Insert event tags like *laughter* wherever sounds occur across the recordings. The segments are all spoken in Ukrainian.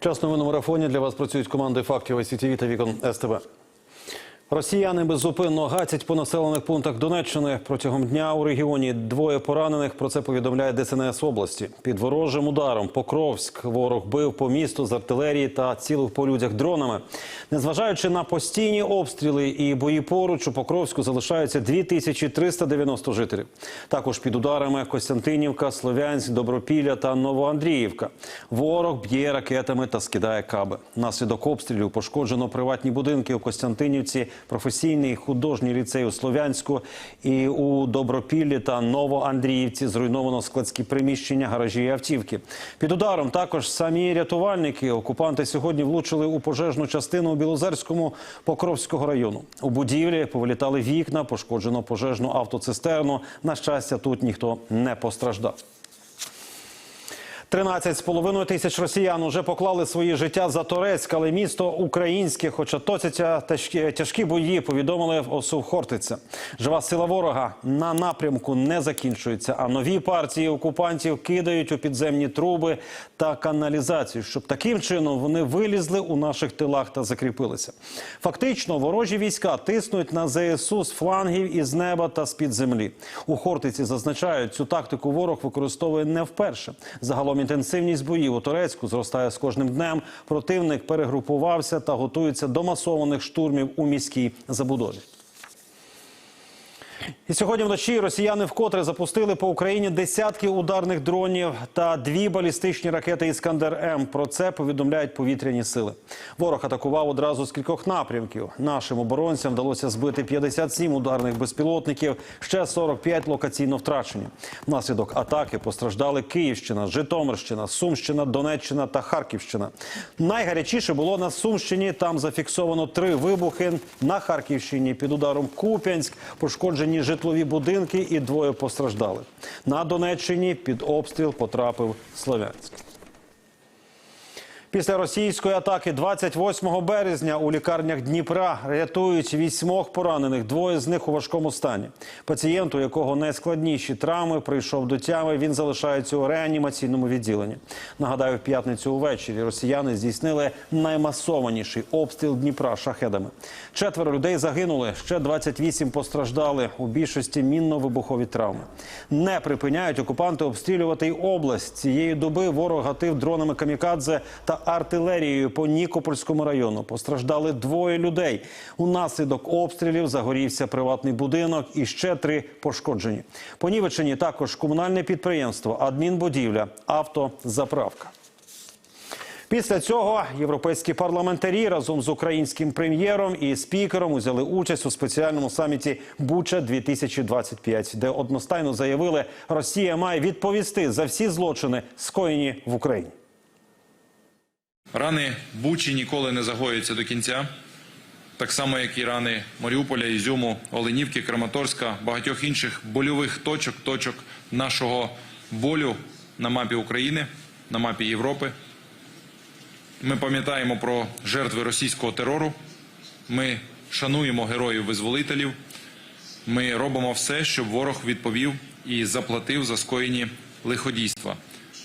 Час новин у марафоні для вас працюють команди фактів СІТВ та Вікон СТБ. Росіяни беззупинно гатять по населених пунктах Донеччини. Протягом дня у регіоні двоє поранених. Про це повідомляє ДСНС області. Під ворожим ударом Покровськ ворог бив по місту з артилерії та цілив по людях дронами. Незважаючи на постійні обстріли і бої поруч, у Покровську залишаються 2390 жителів. Також під ударами Костянтинівка, Слов'янськ, Добропілля та Новоандріївка. Ворог б'є ракетами та скидає каби. Наслідок обстрілів пошкоджено приватні будинки у Костянтинівці, професійний художній ліцей у Слов'янську і у Добропіллі та Новоандріївці зруйновано складські приміщення, гаражі і автівки. Під ударом також самі рятувальники. Окупанти сьогодні влучили у пожежну частину у Білозерському Покровського району. У будівлі повилітали вікна, пошкоджено пожежну автоцистерну. На щастя, тут ніхто не постраждав. 13,5 тисяч росіян уже поклали свої життя за Торецьк, але місто українське, хоча точаться тяжкі, тяжкі бої, повідомили в ОСУ Хортиця. Жива сила ворога на напрямку не закінчується, а нові партії окупантів кидають у підземні труби та каналізацію, щоб таким чином вони вилізли у наших тилах та закріпилися. Фактично, ворожі війська тиснуть на ЗСУ з флангів із неба та з під землі. У Хортиці зазначають, цю тактику ворог використовує не вперше. Загалом інтенсивність боїв у Турецьку зростає з кожним днем. Противник перегрупувався та готується до масованих штурмів у міській забудові. І сьогодні вночі росіяни вкотре запустили по Україні десятки ударних дронів та дві балістичні ракети Іскандер М. Про це повідомляють повітряні сили. Ворог атакував одразу з кількох напрямків. Нашим оборонцям вдалося збити 57 ударних безпілотників, ще 45 локаційно втрачені. Внаслідок атаки постраждали Київщина, Житомирщина, Сумщина, Донеччина та Харківщина. Найгарячіше було на Сумщині. Там зафіксовано три вибухи. На Харківщині під ударом Куп'янськ пошкоджені житлові будинки і двоє постраждали. На Донеччині під обстріл потрапив Слов'янськ. Після російської атаки 28 березня у лікарнях Дніпра рятують вісьмох поранених. Двоє з них у важкому стані. Пацієнт, у якого найскладніші травми, прийшов до тями. Він залишається у реанімаційному відділенні. Нагадаю, в п'ятницю увечері росіяни здійснили наймасованіший обстріл Дніпра шахедами. Четверо людей загинули, ще 28 постраждали. У більшості мінно-вибухові травми. Не припиняють окупанти обстрілювати й область. Цієї доби ворог гатив дронами камікадзе та артилерією по Нікопольському району. Постраждали двоє людей. Унаслідок обстрілів загорівся приватний будинок і ще три пошкоджені. Понівечені також комунальне підприємство, адмінбудівля, автозаправка. Після цього європейські парламентарі разом з українським прем'єром і спікером узяли участь у спеціальному саміті Буча 2025 де одностайно заявили, Росія має відповісти за всі злочини, скоєні в Україні. Рани Бучі ніколи не загоюються до кінця, так само, як і рани Маріуполя, Ізюму, Оленівки, Краматорська, багатьох інших больових точок, точок нашого болю на мапі України, на мапі Європи. Ми пам'ятаємо про жертви російського терору. Ми шануємо героїв-визволителів. Ми робимо все, щоб ворог відповів і заплатив за скоєні лиходійства.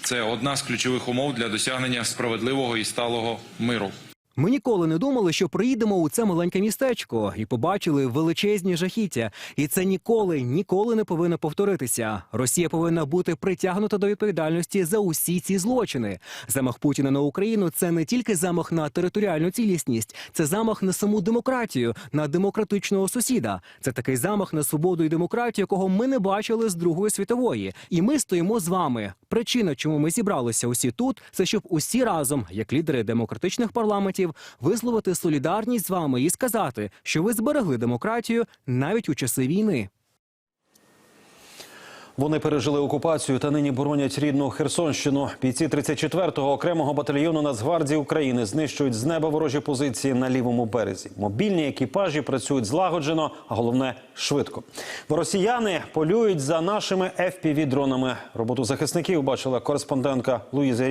Це одна з ключових умов для досягнення справедливого і сталого миру. Ми ніколи не думали, що приїдемо у це маленьке містечко і побачили величезні жахіття. І це ніколи, ніколи не повинно повторитися. Росія повинна бути притягнута до відповідальності за усі ці злочини. Замах Путіна на Україну це не тільки замах на територіальну цілісність, це замах на саму демократію, на демократичного сусіда. Це такий замах на свободу і демократію, якого ми не бачили з Другої світової. І ми стоїмо з вами. Причина, чому ми зібралися усі тут, це щоб усі разом, як лідери демократичних парламентів, висловити солідарність з вами і сказати, що ви зберегли демократію навіть у часи війни. Вони пережили окупацію та нині боронять рідну Херсонщину. Бійці 34-го окремого батальйону Нацгвардії України знищують з неба ворожі позиції на лівому березі. Мобільні екіпажі працюють злагоджено, а головне швидко. Росіяни полюють за нашими fpv дронами Роботу захисників бачила кореспондентка Луїза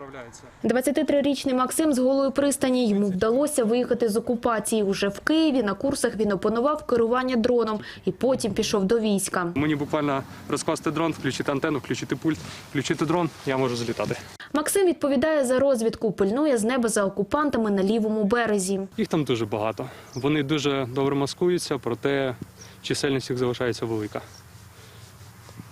Ріоміна. 23-річний Максим з голої пристані. Йому вдалося виїхати з окупації. Уже в Києві на курсах він опанував керування дроном і потім пішов до війська. Мені буквально розкласти дрон, включити антенну, включити пульт, включити дрон, я можу злітати. Максим відповідає за розвідку, пильнує з неба за окупантами на лівому березі. Їх там дуже багато. Вони дуже добре маскуються, проте чисельність їх залишається велика.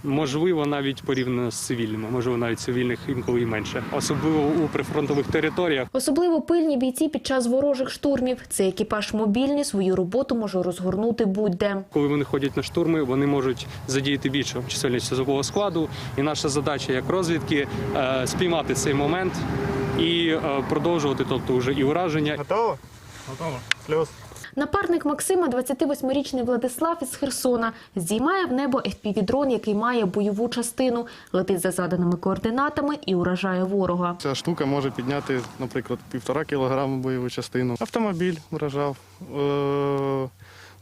Можливо, навіть порівняно з цивільними, можливо, навіть цивільних інколи і менше, особливо у прифронтових територіях. Особливо пильні бійці під час ворожих штурмів. Цей екіпаж мобільний, свою роботу може розгорнути будь-де. Коли вони ходять на штурми, вони можуть задіяти більшу чисельність особового складу. І наша задача як розвідки е, спіймати цей момент і е, продовжувати, тобто вже і ураження, Готово? Готово. Плюс. Напарник Максима, 28-річний Владислав із Херсона, здіймає в небо FPV-дрон, який має бойову частину, летить за заданими координатами і уражає ворога. Ця штука може підняти, наприклад, півтора кілограма бойову частину. Автомобіль вражав, е-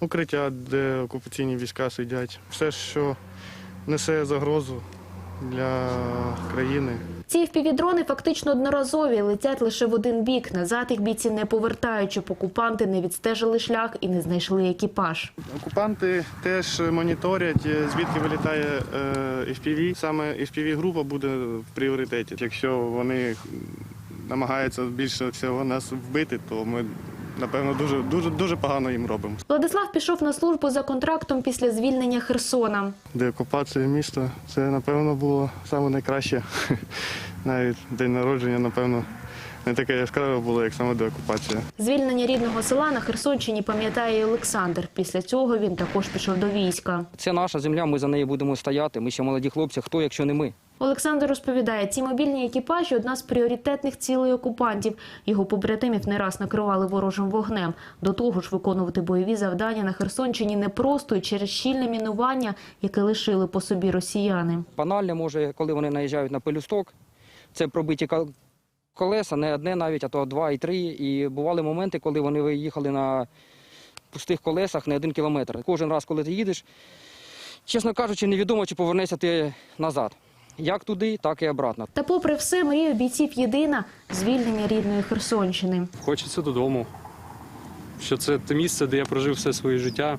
укриття, де окупаційні війська сидять. Все, що несе загрозу для країни. Ці FPV-дрони фактично одноразові, летять лише в один бік. Назад їх бійці не повертають, щоб окупанти не відстежили шлях і не знайшли екіпаж. Окупанти теж моніторять, е, звідки вилітає е, FPV. Саме FPV-група буде в пріоритеті. Якщо вони намагаються більше всього нас вбити, то ми, напевно, дуже, дуже, дуже погано їм робимо. Владислав пішов на службу за контрактом після звільнення Херсона. Деокупація міста це, напевно, було саме найкраще. *laughs* Навіть день народження, напевно, не таке яскраве було, як саме деокупація. Звільнення рідного села на Херсонщині пам'ятає і Олександр. Після цього він також пішов до війська. Це наша земля, ми за неї будемо стояти. Ми ще молоді хлопці. Хто, якщо не ми? Олександр розповідає, ці мобільні екіпажі одна з пріоритетних цілей окупантів. Його побратимів не раз накривали ворожим вогнем. До того ж, виконувати бойові завдання на Херсонщині непросто і через щільне мінування, яке лишили по собі росіяни. Банальне, може, коли вони наїжджають на пелюсток, це пробиті колеса, не одне навіть, а то два і три. І бували моменти, коли вони виїхали на пустих колесах не один кілометр. Кожен раз, коли ти їдеш, чесно кажучи, невідомо, чи повернешся ти назад. Як туди, так і обратно. Та попри все, мрія бійців єдина звільнення рідної Херсонщини. Хочеться додому. Що це те місце, де я прожив все своє життя.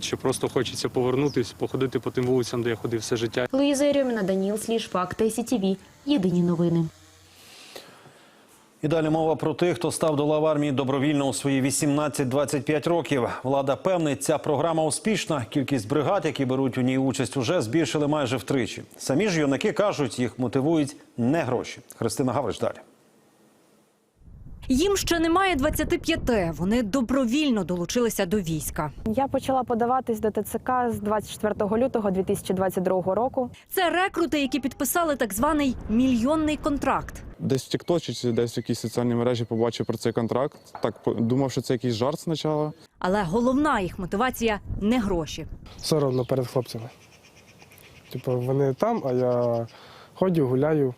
Що просто хочеться повернутися, походити по тим вулицям, де я ходив все життя. Луїза Єрьоміна, Даніл Сліж, Факти СІТІВІ. Єдині новини. І далі мова про тих, хто став до лав армії добровільно у свої 18-25 років. Влада певнить, ця програма успішна. Кількість бригад, які беруть у ній участь, уже збільшили майже втричі. Самі ж юнаки кажуть, їх мотивують не гроші. Христина Гавриш далі. Їм ще немає 25. Вони добровільно долучилися до війська. Я почала подаватись до ТЦК з 24 лютого 2022 року. Це рекрути, які підписали так званий мільйонний контракт. Десь в Тіктоці чи десь в якійсь соціальній мережі побачив про цей контракт. Так думав, що це якийсь жарт спочатку. Але головна їх мотивація не гроші. соромно перед хлопцями. Типу, вони там, а я ходжу, гуляю.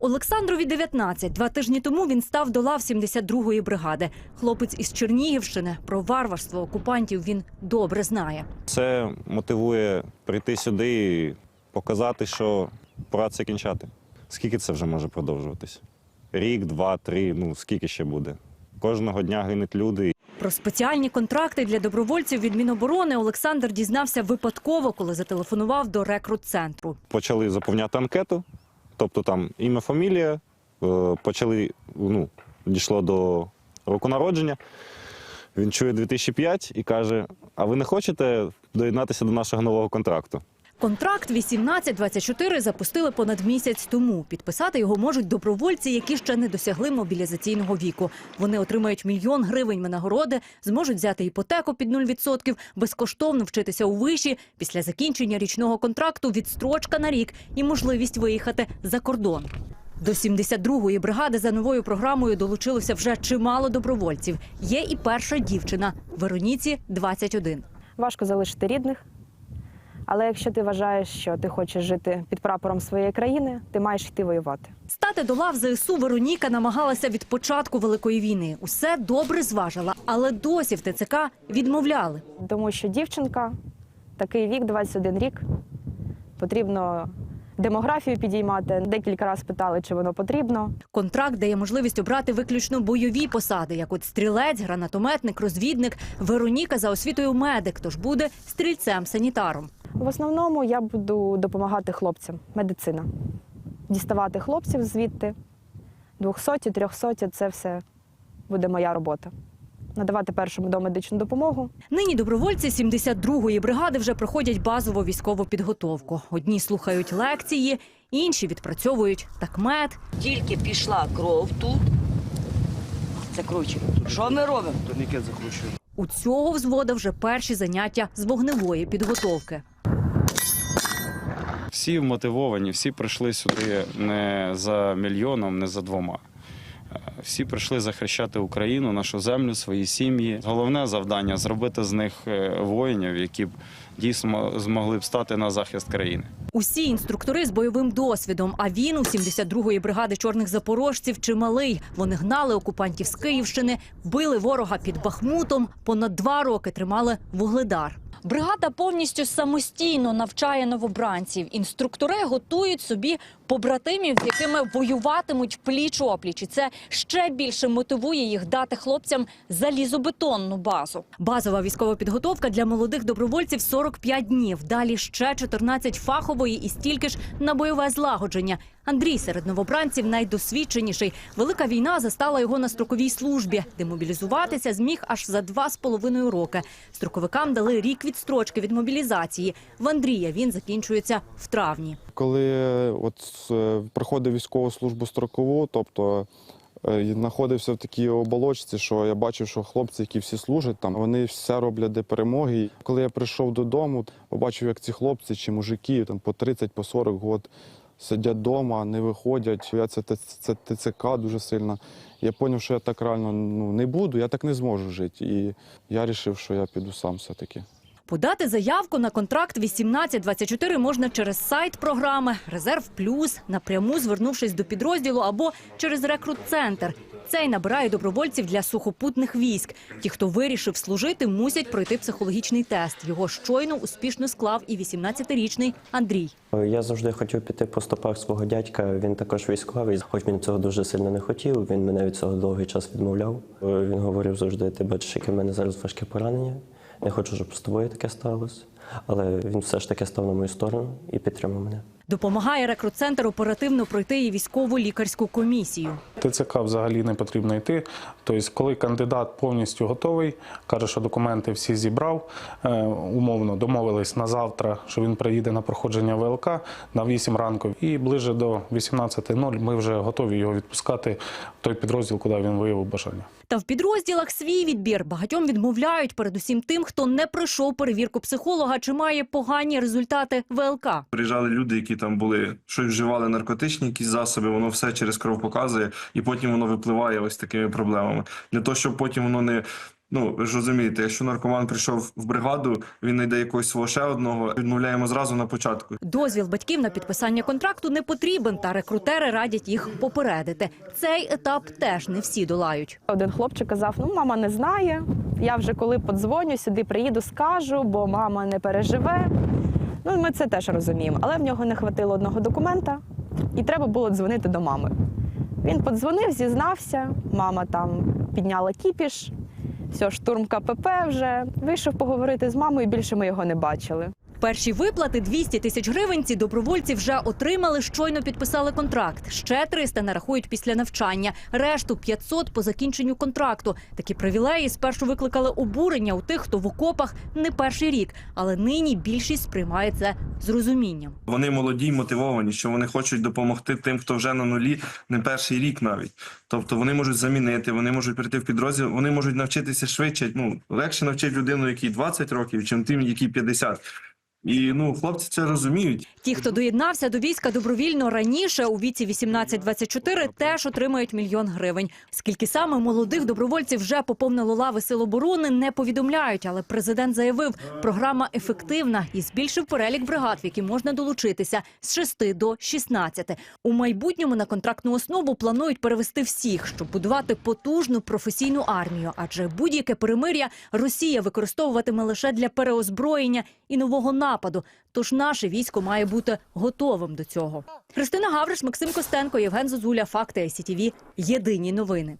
Олександрові 19. Два тижні тому він став до лав 72-ї бригади. Хлопець із Чернігівщини. Про варварство окупантів він добре знає. Це мотивує прийти сюди і показати, що пора це кінчати. Скільки це вже може продовжуватись? Рік, два, три, ну скільки ще буде? Кожного дня гинуть люди. Про спеціальні контракти для добровольців від Міноборони Олександр дізнався випадково, коли зателефонував до рекрут-центру. Почали заповняти анкету, тобто там ім'я, фамілія, е, почали, ну, дійшло до року народження. Він чує 2005 і каже: А ви не хочете доєднатися до нашого нового контракту? Контракт 18-24 запустили понад місяць тому. Підписати його можуть добровольці, які ще не досягли мобілізаційного віку. Вони отримають мільйон гривень винагороди, зможуть взяти іпотеку під 0%, безкоштовно вчитися у виші. Після закінчення річного контракту відстрочка на рік і можливість виїхати за кордон. До 72-ї бригади за новою програмою долучилося вже чимало добровольців. Є і перша дівчина Вероніці 21. Важко залишити рідних. Але якщо ти вважаєш, що ти хочеш жити під прапором своєї країни, ти маєш йти воювати. Стати до лав ЗСУ Вероніка намагалася від початку великої війни. Усе добре зважила, але досі в ТЦК відмовляли. Тому що дівчинка, такий вік, 21 рік, потрібно демографію підіймати. Декілька разів питали, чи воно потрібно. Контракт дає можливість обрати виключно бойові посади, як от стрілець, гранатометник, розвідник. Вероніка за освітою медик, тож буде стрільцем-санітаром. В основному я буду допомагати хлопцям. Медицина. діставати хлопців звідти. 200, 300 – це все буде моя робота. Надавати першому домедичну допомогу. Нині добровольці 72-ї бригади вже проходять базову військову підготовку. Одні слухають лекції, інші відпрацьовують такмет. Тільки пішла кров тут. Закручуємо. Що ми робимо? У цього взвода вже перші заняття з вогневої підготовки. Всі мотивовані, всі прийшли сюди не за мільйоном, не за двома. Е, Всі прийшли захищати Україну, нашу землю, свої сім'ї. Головне завдання зробити з них е, воїнів, які б дійсно змогли б стати на захист країни. Усі інструктори з бойовим досвідом. А він у 72-ї бригади чорних запорожців чималий. Вони гнали окупантів з Київщини, били ворога під Бахмутом. Понад два роки тримали вугледар. Бригада повністю самостійно навчає новобранців. Інструктори готують собі побратимів, з якими воюватимуть пліч опліч. І це ще більше мотивує їх дати хлопцям залізобетонну базу. Базова військова підготовка для молодих добровольців 45 днів. Далі ще 14 фахової і стільки ж на бойове злагодження. Андрій серед новобранців найдосвідченіший. Велика війна застала його на строковій службі. Демобілізуватися зміг аж за два з половиною роки. Строковикам дали рік відстрочки від мобілізації. В Андрія він закінчується в травні. Коли е, от е, проходив військову службу строкову, тобто е, знаходився в такій оболочці, що я бачив, що хлопці, які всі служать там, вони все роблять для перемоги. Коли я прийшов додому, побачив, як ці хлопці чи мужики там по 30, по 40 років сидять вдома, не виходять. Я це ТЦК дуже сильно. Я зрозумів, що я так реально ну, не буду, я так не зможу жити. І я вирішив, що я піду сам все-таки. Подати заявку на контракт 18-24 можна через сайт програми Резерв Плюс, напряму звернувшись до підрозділу або через рекрут-центр. Цей набирає добровольців для сухопутних військ. Ті, хто вирішив служити, мусять пройти психологічний тест. Його щойно успішно склав і 18-річний Андрій. Я завжди хотів піти по стопах свого дядька. Він також військовий. Хоч він цього дуже сильно не хотів. Він мене від цього довгий час відмовляв. Він говорив завжди: ти бачиш, яке в мене зараз важке поранення. Не хочу, щоб з тобою таке сталося. Але він все ж таки став на мою сторону і підтримав мене. Допомагає рекрут-центр оперативно пройти і військову лікарську комісію. ТЦК взагалі не потрібно йти. Тобто, коли кандидат повністю готовий, каже, що документи всі зібрав, е, умовно домовились на завтра, що він приїде на проходження ВЛК на 8 ранку. І ближе до 18.00 ми вже готові його відпускати в той підрозділ, куди він виявив бажання. Та в підрозділах свій відбір багатьом відмовляють, передусім тим, хто не пройшов перевірку психолога чи має погані результати ВЛК. Приїжджали люди, які там були, щось вживали наркотичні якісь засоби, воно все через кров показує, і потім воно випливає ось такими проблемами. Для того, щоб потім воно не. Ну, ви ж розумієте, якщо наркоман прийшов в бригаду, він знайде якогось свого ще одного, відмовляємо зразу на початку. Дозвіл батьків на підписання контракту не потрібен, та рекрутери радять їх попередити. Цей етап теж не всі долають. Один хлопчик казав: ну, мама не знає. Я вже коли подзвоню, сюди приїду, скажу, бо мама не переживе. Ну, ми це теж розуміємо. Але в нього не хватило одного документа, і треба було дзвонити до мами. Він подзвонив, зізнався. Мама там підняла кіпіш. Все, штурм КПП вже вийшов поговорити з мамою. Більше ми його не бачили. Перші виплати 200 тисяч гривень ці добровольці вже отримали, щойно підписали контракт. Ще 300 нарахують після навчання, решту 500 по закінченню контракту. Такі привілеї спершу викликали обурення у тих, хто в окопах не перший рік, але нині більшість сприймає це з розумінням. Вони молоді, й мотивовані, що вони хочуть допомогти тим, хто вже на нулі, не перший рік навіть. Тобто вони можуть замінити, вони можуть прийти в підрозділ, вони можуть навчитися швидше. Ну легше навчити людину, якій 20 років, чим тим, якій 50. І ну хлопці це розуміють. Ті, хто доєднався до війська добровільно раніше у віці 18-24, теж отримають мільйон гривень. Скільки саме молодих добровольців вже поповнило лави сил оборони, не повідомляють. Але президент заявив, програма ефективна і збільшив перелік бригад, в які можна долучитися з 6 до 16. У майбутньому на контрактну основу планують перевести всіх, щоб будувати потужну професійну армію. Адже будь-яке перемир'я Росія використовуватиме лише для переозброєння і нового нападу. Тож наше військо має бути готовим до цього. Христина Гавриш, Максим Костенко, Євген Зозуля. Факти СІТІВІ. Єдині новини.